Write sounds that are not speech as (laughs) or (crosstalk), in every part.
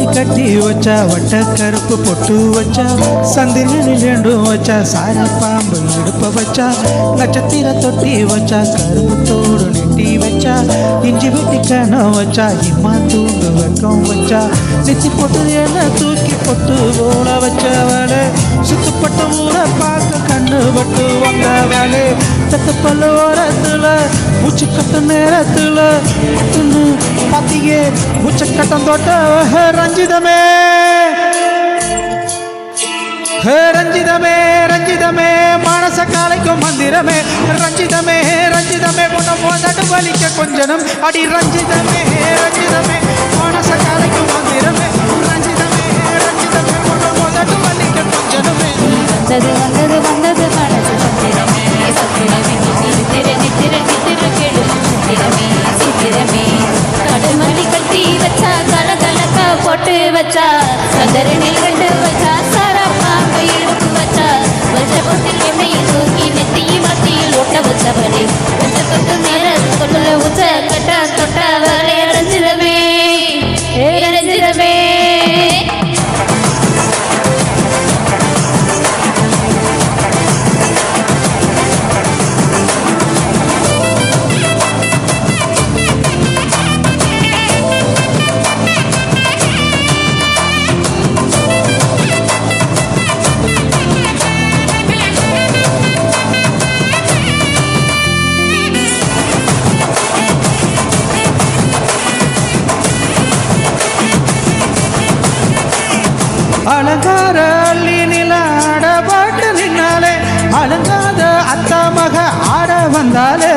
கட்டுமலி கட்டி வச்சா வட்ட கருப்பு பொட்டு வச்சா சந்திரனி ரெண்டும் வச்சா சார பாம்பு இடுப்ப வச்சா நட்சத்திர தொட்டி வச்சா கரும்பு தோடு நெட்டி வச்சா இஞ்சி வெட்டி கணம் வச்சா இம்மா தூண்டு வெக்கம் வச்சா நெத்தி போட்டு என்ன தூக்கி போட்டு ஓட வச்சவளே சுத்துப்பட்ட ஊரை பார்க்க கண்ணு பட்டு வந்தவளே தத்து பல்ல ஓரத்துல மூச்சு கட்ட நேரத்துல பட்டுன்னு பாத்தியே மூச்சு கட்டம் தோட்ட ரஞ்சிதமே. ரஞ்சிதமே ரஞ்சிதமே மானச காலைக்கும் மந்திரமே. ரஞ்சிதமே ரஞ்சிதமே உன்னை போதட்டு வலிக்க கொஞ்சனம் அடி ரஞ்சிதமே ரஞ்சிதமே மானச காலைக்கும் மந்திரமே. ரஞ்சிதமே ரஞ்சிதமே உன்னை போதட்டு வலிக்க கொஞ்சனமே வந்தது வந்தது. சந்தரனில் கண்டு அலங்கார அள்ளி நில ஆடபாட்டு நின்னாலே அலங்காத அத்தா மக ஆட வந்தாலே.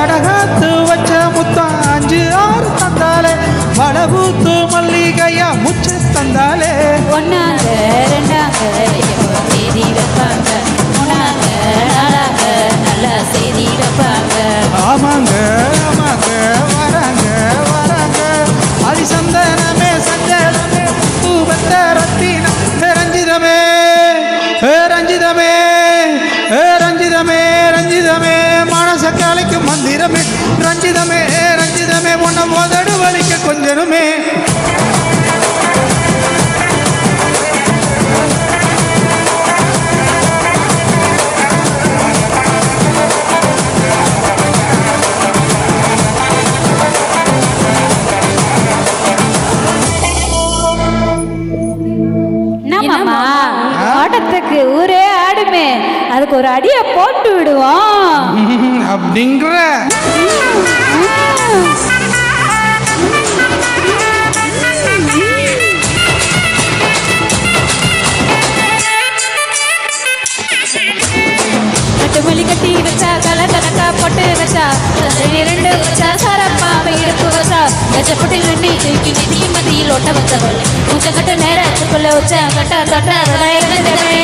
அடகாத்து வச்ச முத்தம் அஞ்சு ஆறு தந்தாலே. வளபூத்து மல்லிகையா முச்சு காலைக்கு ரஞ்சிதமே ரஞ்சிதமே உன்னை மோதடு வலிக்க கொஞ்சனுமே. ஆட்டத்துக்கு ஊரே ஆடுமே. அதுக்கு ஒரு அடியை போட்டு விடுவோம். (laughs) அப்படிங்கிற. கட்டுமல்லி கட்டி வச்சா கல கலக்கா போட்டு வச்சா சரி ரெண்டு வச்சா சரப்பாவை எடுப்பு வச்சா கச்சப்பட்டு நின்று தூக்கி நிதி மதியில் ஒட்ட வச்சவள் కొలే వచ్చా గట్ట గట్ట రడై రడై